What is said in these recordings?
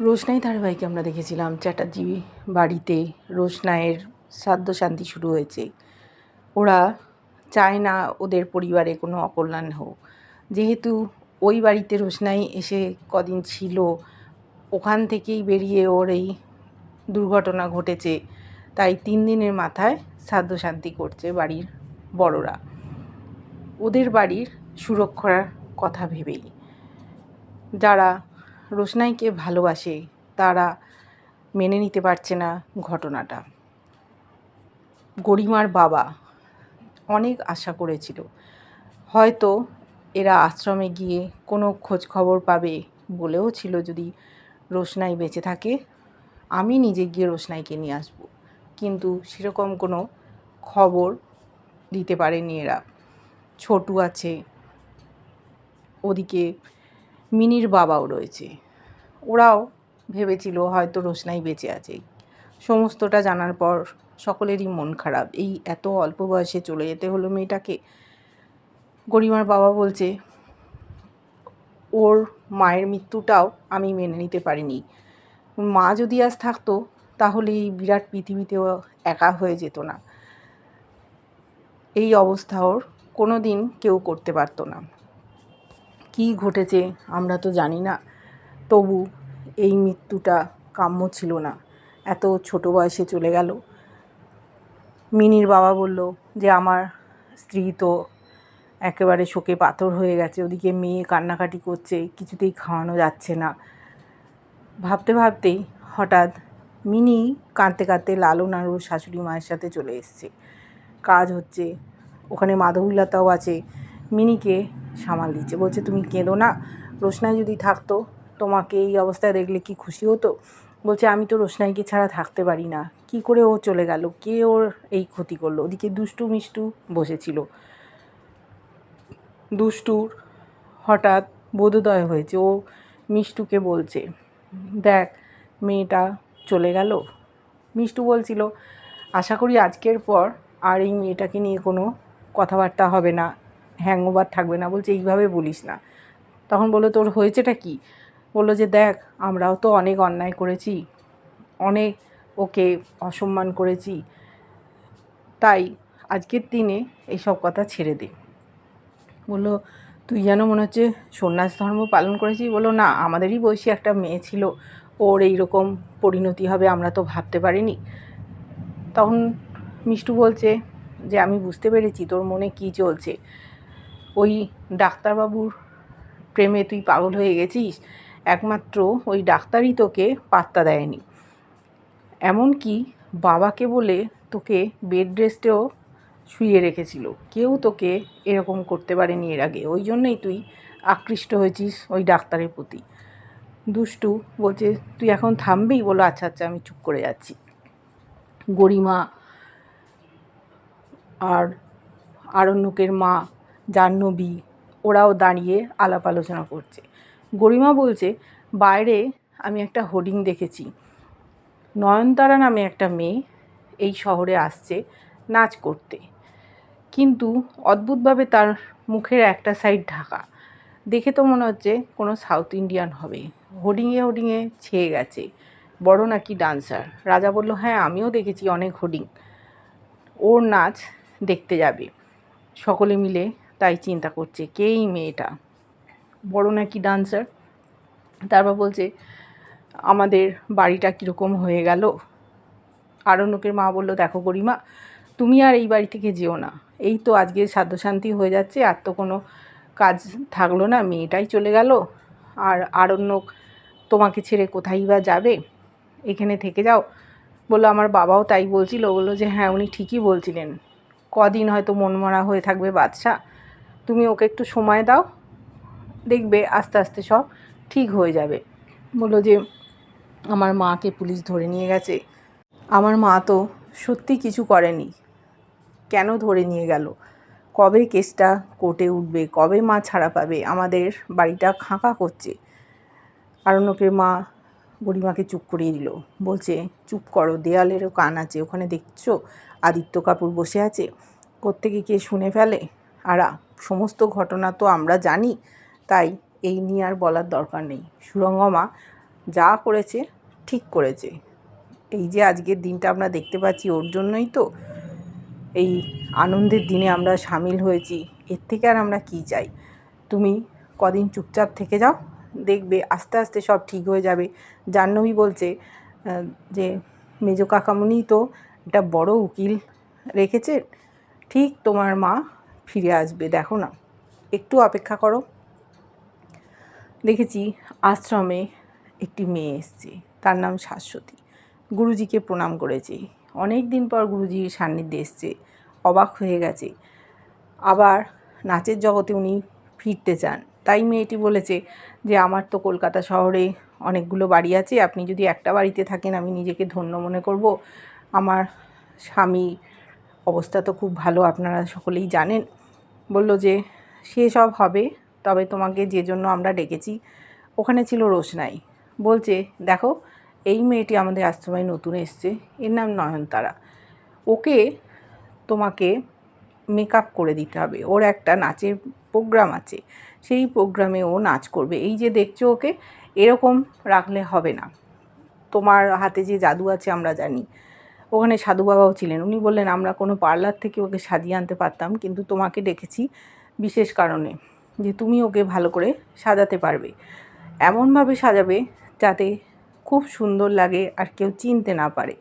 রোশনাই ধারাবাহিকে আমরা দেখেছিলাম, চ্যাটার্জি বাড়িতে রোশনাইয়ের শ্রাদ্ধ শান্তি শুরু হয়েছে। ওরা চায় না ওদের পরিবারে কোনো অকল্যাণ হোক। যেহেতু ওই বাড়িতে রোশনাই এসে কদিন ছিল, ওখান থেকেই বেরিয়ে ওর এই দুর্ঘটনা ঘটেছে। তাই তিন দিনের মাথায় শ্রাদ্ধ শান্তি করছে বাড়ির বড়রা। ওদের বাড়ির সুরক্ষার কথা ভেবেই। যারা রোশনাইকে ভালোবাসে, তারা মেনে নিতে পারছে না ঘটনাটা। গরিমার বাবা অনেক আশা করেছিল, হয়তো এরা আশ্রমে গিয়ে কোনো খোঁজ খবর পাবে বলেও ছিল যদি রোশনাই বেঁচে থাকে, আমি নিজে গিয়ে রোশনাইকে নিয়ে আসব। কিন্তু সেরকম কোনো খবর দিতে পারেনি এরা। ছোটু আছে, ওদিকে মিনির বাবাও রয়েছে। ওরাও ভেবেছিল হয়তো রোশনাই বেঁচে আছে। সমস্তটা জানার পর সকলেরই মন খারাপ। এই এত অল্প বয়সে চলে যেতে হলো মেয়েটাকে। গরিমার বাবা বলছে, ওর মায়ের মৃত্যুটাও আমি মেনে নিতে পারিনি। মা যদি আজ থাকতো, তাহলে এই বিরাট পৃথিবীতেও একা হয়ে যেত না। এই অবস্থা ওর কোনো দিন কেউ করতে পারতো না। কী ঘটেছে আমরা তো জানি না। তবু এই মৃত্যুটা কাম্য ছিল না। এত ছোট বয়সে চলে গেল। মিনির বাবা বলল যে, আমার স্ত্রী তো একেবারে শোকে পাথর হয়ে গেছে। ওদিকে মেয়ে কান্নাকাটি করছে, কিছুতেই খাওয়ানো যাচ্ছে না। ভাবতে ভাবতেই হঠাৎ মিনি কাঁদতে কাঁদতে লালন আর ওর শাশুড়ি মায়ের সাথে চলে এসছে। কাজ হচ্ছে, ওখানে মাধবীলতাও আছে। মিনিকে সামাল দিচ্ছে। বলছে, তুমি কেঁদো না। রোশনাই যদি থাকতো তোমাকে এই অবস্থায় দেখলে কি খুশি হতো? বলছে, আমি তো রোশনাইকে ছাড়া থাকতে পারি না। কি করে ও চলে গেল? কে ওর এই ক্ষতি করল? ওদিকে দুষ্টু মিষ্টু বসেছিল। দুষ্টুর হঠাৎ বোধোদয় হয়েছে। ও মিষ্টুকে বলছে, দেখ, মেয়েটা চলে গেল? মিষ্টু বলছিল, আশা করি আজকের পর আর এই মেয়েটাকে নিয়ে কোনো কথাবার্তা হবে না। হ্যাংওভার থাকবে না। বলছে, এইভাবে বলিস না। তখন বলল, তোর হয়েছেটা কি? বলল যে, দেখ, আমরাও তো অনেক অন্যায় করেছি, অনেক ওকে অসম্মান করেছি। তাই আজকের দিনে এইসব কথা ছেড়ে দে। বলল, তুই যেন মনে হচ্ছে সন্ন্যাস ধর্ম পালন করেছিস? বলল, না, আমাদেরই বয়সী একটা মেয়ে ছিল, ওর এইরকম পরিণতি হবে আমরা তো ভাবতে পারিনি। তখন মিষ্টু বলছে যে, আমি বুঝতে পেরেছি তোর মনে কী চলছে। ওই ডাক্তারবাবুর প্রেমে তুই পাগল হয়ে গেছিস একমাত্র ওই ডাক্তারই তোকে পাত্তা দেয়নি। এমনকি বাবাকে বলে তোকে বেড রেস্টেও শুয়ে রেখেছিল। কেউ তোকে এরকম করতে পারেনি এর আগে। ওই জন্যই তুই আকৃষ্ট হয়েছিস ওই ডাক্তারের প্রতি। দুষ্টু বলছে, তুই এখন থামবি? বলো আচ্ছা আচ্ছা আমি চুপ করে যাচ্ছি গরিমা আর আরণ্যকের মা জাহ্নবী, ওরাও দাঁড়িয়ে আলাপ আলোচনা করছে। গরিমা বলছে, বাইরে আমি একটা হোর্ডিং দেখেছি। নয়নতারা নামে একটা মেয়ে এই শহরে আসছে নাচ করতে। কিন্তু অদ্ভুতভাবে তার মুখের একটা সাইড ঢাকা। দেখে তো মনে হচ্ছে কোনো সাউথ ইন্ডিয়ান হবে। হোর্ডিংয়ে হোর্ডিংয়ে ছেয়ে গেছে। বড় নাকি ডান্সার রাজা বলল হ্যাঁ আমিও দেখেছি অনেক হোর্ডিং। ওর নাচ দেখতে যাবে। সকলে মিলে তাই চিন্তা করছে, কে এই মেয়েটা? বড় নাকি ডান্সার তারপর বলছে, আমাদের বাড়িটা কীরকম হয়ে গেল? আরণ্যকের মা বলল, দেখো গরিমা, তুমি আর এই বাড়ি থেকে যেও না। এই তো আজকে শান্তি হয়ে যাচ্ছে, আর তো কোনো কাজ থাকল না, মেয়েটাই চলে গেল। আর আরণ্যক, তোমাকে ছেড়ে কোথায় বা যাবে? এখানে থেকে যাও। বলল, আমার বাবাও তাই বলছিল। বলল যে হ্যাঁ উনি ঠিকই বলছিলেন। কদিন হয়তো মনমরা হয়ে থাকবে বাদশা তুমি ওকে একটু সময় দাও দেখবে আস্তে আস্তে সব ঠিক হয়ে যাবে। বলল যে, আমার মাকে পুলিশ ধরে নিয়ে গেছে। আমার মা তো সত্যি কিছু করেনি। কেন ধরে নিয়ে গেল? কবে কেসটা কোর্টে উঠবে? কবে মা ছাড়া পাবে? আমাদের বাড়িটা খাঁকা করছে। আরণ্যকের মা বুড়িমাকে চুপ করিয়ে দিল। বলছে, চুপ করো, দেয়ালেরও কান আছে। ওখানে দেখছ? আদিত্য কাপুর বসে আছে। কোত্থেকে কে শুনে ফেলে? আর, সমস্ত ঘটনা তো আমরা জানি। তাই এই নিয়ে আর বলার দরকার নেই। সুরঙ্গমা যা করেছে, ঠিক করেছে। এই যে আজকের দিনটা আমরা দেখতে পাচ্ছি ওর জন্যই তো এই আনন্দের দিনে আমরা সামিল হয়েছি, এর থেকে আর আমরা কী চাই? তুমি কদিন চুপচাপ থেকে যাও, দেখবে আস্তে আস্তে সব ঠিক হয়ে যাবে। জাহ্নবী বলছে যে মেজ কাকামুনি তো একটা বড় উকিল রেখেছে, ঠিক তোমার মা ফিরে আসবে, দেখো না। একটু অপেক্ষা করো। দেখেছি আশ্রমে একটি মেয়ে এসছে। তার নাম শাশ্বতী। গুরুজিকে প্রণাম করেছে। অনেক দিন পর গুরুজির সান্নিধ্যে এসছে। অবাক হয়ে গেছে। আবার নাচের জগতে উনি ফিরতে চান। তাই মেয়েটি বলেছে যে, আমার তো কলকাতা শহরে অনেকগুলো বাড়ি আছে। আপনি যদি একটা বাড়িতে থাকেন, আমি নিজেকে ধন্য মনে করব। আমার স্বামী অবস্থা তো খুব ভালো, আপনারা সকলেই জানেন। বলল যে, সে সব হবে তবে তোমাকে যে জন্য আমরা ডেকেছি, ওখানে ছিল রোশনাই। বলছে, দেখো, এই মেয়েটি আমাদের আশ্রমে নতুন এসছে, এর নাম নয়নতারা। ওকে তোমাকে মেকআপ করে দিতে হবে। ওর একটা নাচের প্রোগ্রাম আছে, সেই প্রোগ্রামে ও নাচ করবে। এই যে দেখছ ওকে, এরকম রাখলে হবে না। তোমার হাতে যে জাদু আছে আমরা জানি। ওখানে সাধু বাবাও ছিলেন। উনি বললেন, আমরা কোনো পার্লার থেকে ওকে সাজিয়ে আনতে পারতাম, কিন্তু তোমাকে ডেকেছি বিশেষ কারণে। যে তুমি ওকে ভালো করে সাজাতে পারবে। এমনভাবে সাজাবে যাতে খুব সুন্দর লাগে আর কেউ চিনতে না পারে।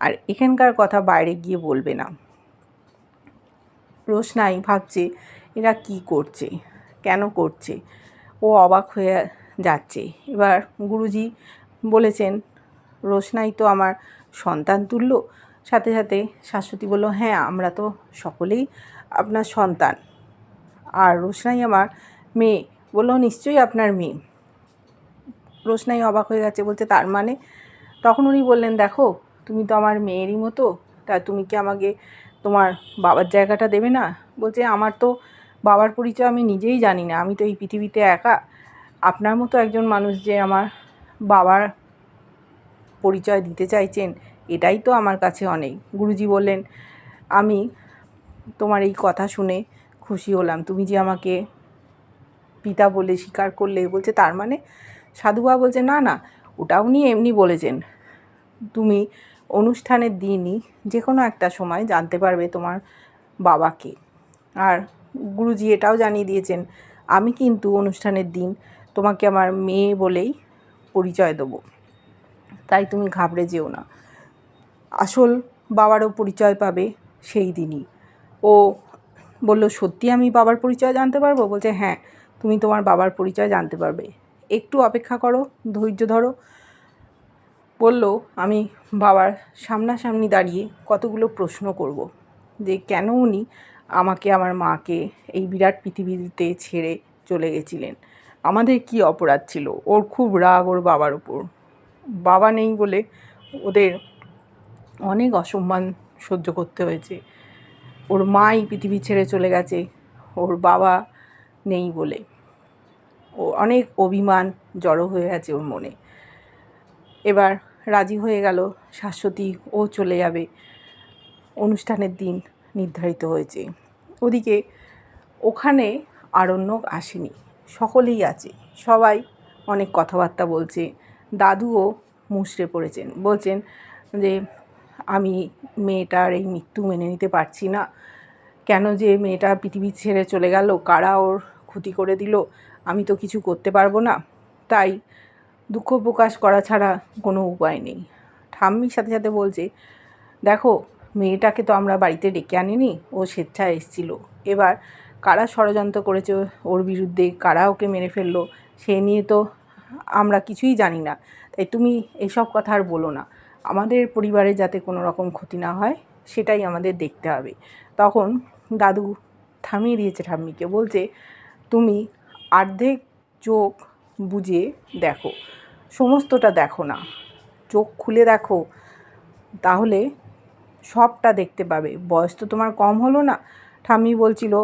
আর এখানকার কথা বাইরে গিয়ে বলবে না। রোশনাই ভাবছে, এরা কি করছে? কেন করছে? ও অবাক হয়ে যাচ্ছে। এবার গুরুজি বলেছেন, রোশনাই তো আমার সন্তান তুল্য। সাথে সাথে শাশ্বতী বলল হ্যাঁ আমরা তো সকলেই আপনার সন্তান। আর রোশনাই আমার মেয়ে। বলল, নিশ্চয়ই আপনার মেয়ে। রোশনাই অবাক হয়ে গেছে, বলছে, তার মানে? তখন উনি বললেন, দেখো, তুমি তো আমার মেয়েরই মতো, তা তুমি কি আমাকে তোমার বাবার জায়গাটা দেবে না? বলছে, আমার তো বাবার পরিচয় আমি নিজেই জানি না, আমি তো এই পৃথিবীতে একা। আপনার মতো একজন মানুষ যে আমার বাবার পরিচয় দিতে চাইছেন, এটাই তো আমার কাছে অনেক। গুরুজি বললেন, আমি তোমার এই কথা শুনে খুশি হলাম। তুমি যে আমাকে পিতা বলে স্বীকার করলে, বলছে তার মানে সাধুবা বলছে, না না, ওটা উনি এমনি বলেছেন। তুমি অনুষ্ঠানের দিনই যে কোনো একটা সময় জানতে পারবে তোমার বাবাকে। আর গুরুজি এটাও জানিয়ে দিয়েছেন, আমি কিন্তু অনুষ্ঠানের দিন তোমাকে আমার মেয়ে বলেই পরিচয় দেবো। তাই তুমি ঘাবড়ে যেও না। আসল বাবারও পরিচয় পাবে সেই দিনই। ও বলল, সত্যি আমি বাবার পরিচয় জানতে পারব? বলছে হ্যাঁ তুমি তোমার বাবার পরিচয় জানতে পারবে। একটু অপেক্ষা করো, ধৈর্য ধরো। বলল, আমি বাবার সামনাসামনি দাঁড়িয়ে কতগুলো প্রশ্ন করব, যে কেন উনি আমাকে, আমার মাকে এই বিরাট পৃথিবীতে ছেড়ে চলে গেছিলেন? আমাদের কি অপরাধ ছিল? ওর খুব রাগ ওর বাবার ওপর বাবা নেই বলে ওদের অনেক অসম্মান সহ্য করতে হয়েছে। ওর মাই পৃথিবী ছেড়ে চলে গেছে, ওর বাবা নেই বলে। ও অনেক অভিমান জড়ো হয়ে আছে ওর মনে। এবার রাজি হয়ে গেল, শাশ্বতী ও চলে যাবে। অনুষ্ঠানের দিন নির্ধারিত হয়েছে। ওদিকে ওখানে আরণ্যক আসেনি, সকলেই আছে। সবাই অনেক কথাবার্তা বলছে। দাদুও মুষড়ে পড়েছেন। বলছেন যে আমি মেয়েটার এই মৃত্যু মেনে নিতে পারছি না। কেন যে মেয়েটা পৃথিবী ছেড়ে চলে গেল, কারা ওর ক্ষতি করে দিল, আমি তো কিছু করতে পারব না। তাই দুঃখ প্রকাশ করা ছাড়া কোনো উপায় নেই। ঠাম্মির সাথে সাথে বলছে, দেখো, মেয়েটাকে তো আমরা বাড়িতে ডেকে আনিনি, ও স্বেচ্ছায় এসেছিল। এবার কারা ষড়যন্ত্র করেছে ওর বিরুদ্ধে, কারা ওকে মেরে ফেলল, সে নিয়ে তো আমরা কিছুই জানি না। তাই তুমি এসব কথা আর বলো না। আমাদের পরিবারে যাতে কোনো রকম ক্ষতি না হয়, সেটাই আমাদের দেখতে হবে। তখন দাদু থামিয়ে দিয়েছে ঠাম্মিকে, বলছে, তুমি অর্ধেক চোখ বুঝে দেখো, সমস্তটা দেখো না। চোখ খুলে দেখো, তাহলে সবটা দেখতে পাবে। বয়স তো তোমার কম হলো না। ঠাম্মি বলছিল,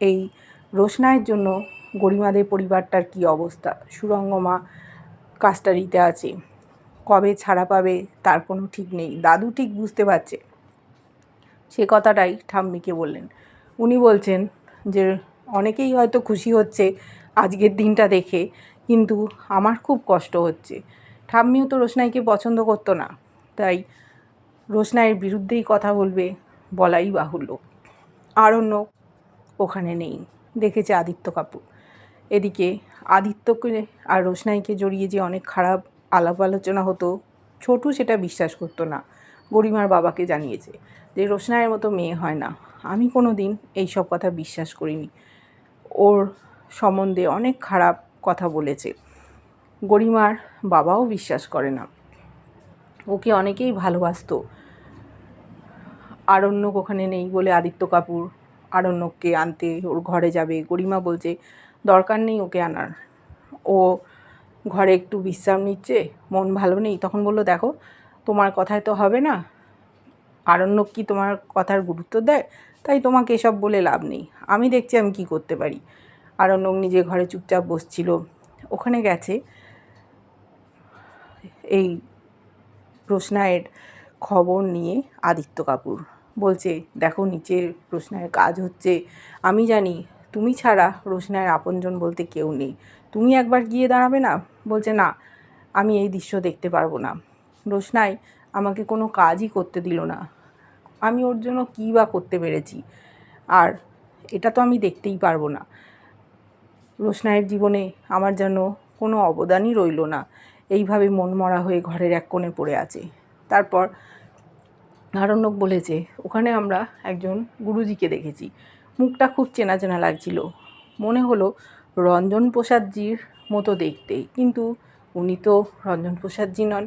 এই রোশনায়ের জন্য গরিমাদের পরিবারটার কি অবস্থা? সুরঙ্গমা কাস্টারিতে আছে। কবে ছাড়া পাবে তার কোনো ঠিক নেই। দাদু ঠিক বুঝতে পারছে। সে কথাটাই ঠাম্মিকে বললেন। উনি বলছেন যে, অনেকেই হয়তো খুশি হচ্ছে আজকের দিনটা দেখে, কিন্তু আমার খুব কষ্ট হচ্ছে। ঠাম্মিও তো রোশনাইকে পছন্দ করতো না। তাই রোশনাইয়ের বিরুদ্ধেই কথা বলবে বলাই বাহুল্য। আরণ্য ওখানে নেই। দেখেছে আদিত্য কাপুর। এদিকে আদিত্যকে আর রোশনাইকে জড়িয়ে যে অনেক খারাপ আলাপ আলোচনা হতো, ছোটু সেটা বিশ্বাস করতো না। গরিমার বাবাকে জানিয়েছে যে রোশনায়ের মতো মেয়ে হয় না। আমি কোনো দিন এইসব কথা বিশ্বাস করিনি। ওর সম্বন্ধে অনেক খারাপ কথা বলেছে। গরিমার বাবাও বিশ্বাস করে না। ওকে অনেকেই ভালোবাসতো। আরণ্যক ওখানে নেই বলে আদিত্য কাপুর আরণ্যককে আনতে ওর ঘরে যাবে। গরিমা বলছে, দরকার নেই ওকে আনার। ও ঘরে একটু বিশ্রাম নিচ্ছে, মন ভালো নেই, তখন বলল, দেখো, তোমার কথায় তো হবে না। আরণ্যক কি তোমার কথার গুরুত্ব দেয়? তাই তোমাকে এসব বলে লাভ নেই। আমি দেখছি আমি কি করতে পারি। আরণ্যক নিজে ঘরে চুপচাপ বসছিল। ওখানে গেছে। এই প্রশ্নায়ের খবর নিয়ে আদিত্য কাপুর। বলছে, দেখো নিচে রোশনায়ের কাজ হচ্ছে। আমি জানি, তুমি ছাড়া রোশনায়ের আপনজন বলতে কেউ নেই। তুমি একবার গিয়ে দাঁড়াবে না? বলছে, না, আমি এই দৃশ্য দেখতে পারব না। রোশনাই, আমাকে কোনো কাজই করতে দিল না। আমি ওর জন্য কী বা করতে পেরেছি? আর এটা তো আমি দেখতেই পারব না। রোশনাইয়ের জীবনে আমার যেন কোনো অবদানই রইল না। এইভাবে মনমরা হয়ে ঘরের এক কোণে পড়ে আছে। তারপর আরণ্যক বলেছে, ওখানে আমরা একজন গুরুজিকে দেখেছি। মুখটা খুব চেনা চেনা লাগছিল। মনে হলো রঞ্জন প্রসাদজির মতো দেখতে কিন্তু উনি তো রঞ্জন প্রসাদজি নন।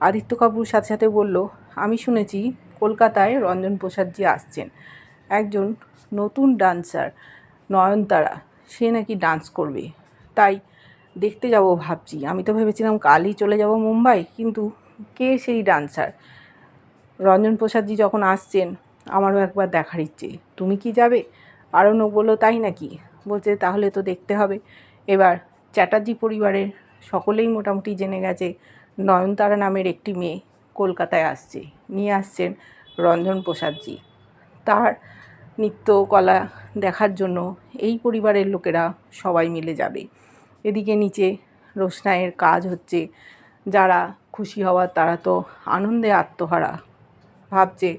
আদিত্য কাপুর সাথে সাথে বলল, আমি শুনেছি কলকাতায় রঞ্জন প্রসাদজি আসছেন। একজন নতুন ডান্সার, নয়নতারা, সে নাকি ডান্স করবে। তাই দেখতে যাব ভাবছি। আমি তো ভেবেছিলাম কালই চলে যাব মুম্বাই, কিন্তু কে সেই ডান্সার? রঞ্জন প্রসাদজি যখন আসছেন, আমারও একবার দেখার ইচ্ছে। তুমি কি যাবে? আরণ্যক বলল, তাই নাকি? বলছে, তাহলে তো দেখতে হবে। এবার চ্যাটার্জি পরিবারের সকলেই মোটামুটি জেনে গেছে, নয়নতারা নামের একটি মেয়ে কলকাতায় আসছে। নিয়ে আসছেন রঞ্জন প্রসাদজি। তার নৃত্য কলা দেখার জন্য এই পরিবারের লোকেরা সবাই মিলে যাবে। এদিকে নিচে রোশনাইয়ের কাজ হচ্ছে, যারা খুশি হওয়ার তারা তো আনন্দে আত্মহারা। ভাবছে,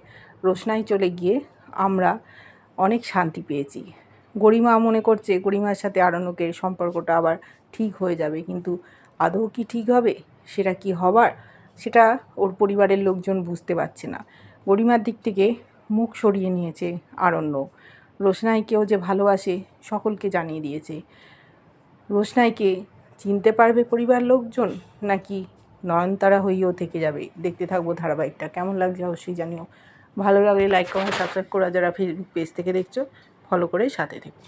রোশনাই চলে গিয়ে আমরা অনেক শান্তি পেয়েছি। গরিমা মনে করছে গরিমার সাথে আরণ্যকের সম্পর্কটা আবার ঠিক হয়ে যাবে, কিন্তু আদৌ কি ঠিক হবে? সেটা কি হবার? সেটা ওর পরিবারের লোকজন বুঝতে পারছে না। গরিমার দিক থেকে মুখ সরিয়ে নিয়েছে আরণ্য। রোশনাইকেও যে ভালোবাসে সকলকে জানিয়ে দিয়েছে। রোশনাইকে চিনতে পারবে পরিবার লোকজন, নাকি নয়নতারা হয়েও থেকে যাবে? দেখতে থাকব ধারাবাহিকটা। কেমন লাগছে অবশ্যই জানিও। ভালো লাগলে লাইক কমেন্ট সাবস্ক্রাইব করা যারা ফেসবুক পেজ থেকে দেখছ ফলো করে সাথে থেকো।